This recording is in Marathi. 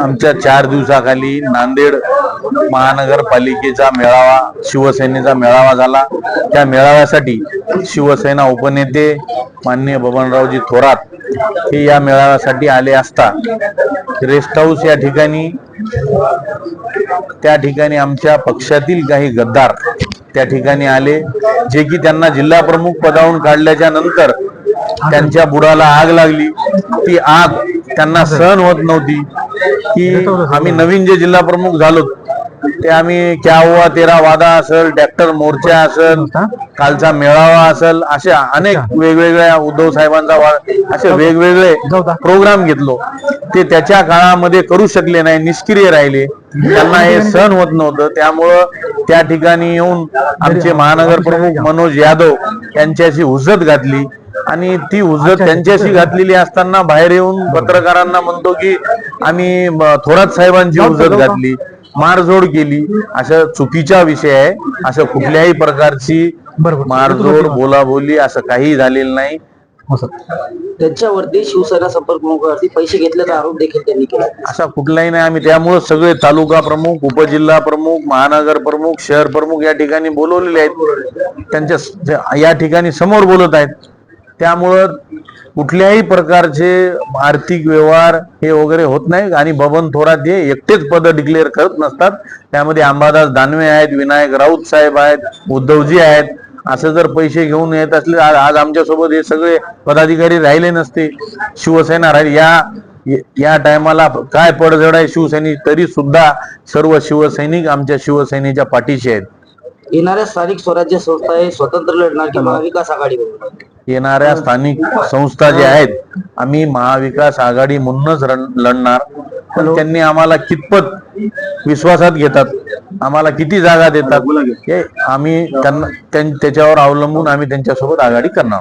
आमच्या चार दिवसाखाली नांदेड महानगरपालिकेचा मेळावा शिवसेनेचा मेळावा झाला. त्या मेळाव्यासाठी शिवसेना उपनेते माननीय बबनरावजी थोरात हे या मेळाव्यासाठी आले असता. रेस्ट हाऊस या ठिकाणी त्या ठिकाणी आमच्या पक्षातील काही गद्दार त्या ठिकाणी आले जे की त्यांना जिल्हा प्रमुख पदावरून काढल्याच्या नंतर त्यांच्या बुडाला आग लागली. ती आग त्यांना सहन होत नव्हती. की आम्ही नवीन जे जिल्हा प्रमुख झालो ते आम्ही क्या हुआ तेरा वादा असेल ट्रॅक्टर मोर्चा असेल कालचा मेळावा असेल अशा अनेक वेगवेगळ्या उद्धव साहेबांचा असे वेगवेगळे प्रोग्राम घेतलो. ते त्याच्या काळामध्ये करू शकले नाही निष्क्रिय राहिले. त्यांना हे सहन होत नव्हतं. त्यामुळं त्या ठिकाणी येऊन आमचे महानगर प्रमुख मनोज यादव यांच्याशी हुज्जत घातली. आणि ती हुज्जत त्यांच्याशी घातलेली असताना बाहेर येऊन पत्रकारांना म्हणतो की आम्ही थोरात साहेबांची हुज्जत घातली मारझोड केली. अशा चुकीचा विषय आहे. असं कुठल्याही प्रकारची मारझोड बोलाबोली असं काही झालेलं नाही. त्यांच्यावरती शिवसेना संपर्क प्रमुखावरती पैसे घेतल्याचा आरोप देखील त्यांनी केला. असा कुठलाही नाही. आम्ही त्यामुळे सगळे तालुका प्रमुख उपजिल्हा प्रमुख महानगर प्रमुख शहर प्रमुख या ठिकाणी बोलवलेले आहेत. त्यांच्या या ठिकाणी समोर बोलत आहेत. त्यामुळं कुठल्याही प्रकारचे आर्थिक व्यवहार हे वगैरे होत नाही आणि बबन थोरात हे एकटेच पद डिक्लेअर करत नसतात. त्यामध्ये अंबादास दानवे आहेत विनायक राऊत साहेब आहेत उद्धवजी आहेत. असं जर पैसे घेऊन येत असले आज आमच्यासोबत हे सगळे पदाधिकारी राहिले नसते. शिवसेना राहील. या या टायमाला काय पडझड आहे शिवसैनिक तरी सुद्धा सर्व शिवसैनिक आमच्या शिवसेनेच्या पाठीशी आहेत. येणाऱ्या स्थानिक स्वराज्य संस्था हे स्वतंत्र लढणार की महाविकास आघाडी येणाऱ्या स्थानिक संस्था ज्या आहेत आम्ही महाविकास आघाडी म्हणूनच लढणार. पण त्यांनी आम्हाला कितपत विश्वासात घेतात? आम्हाला किती जागा देतात? हे आम्ही त्यांना त्यां- त्याच्यावर अवलंबून आम्ही त्यांच्यासोबत आघाडी करणार.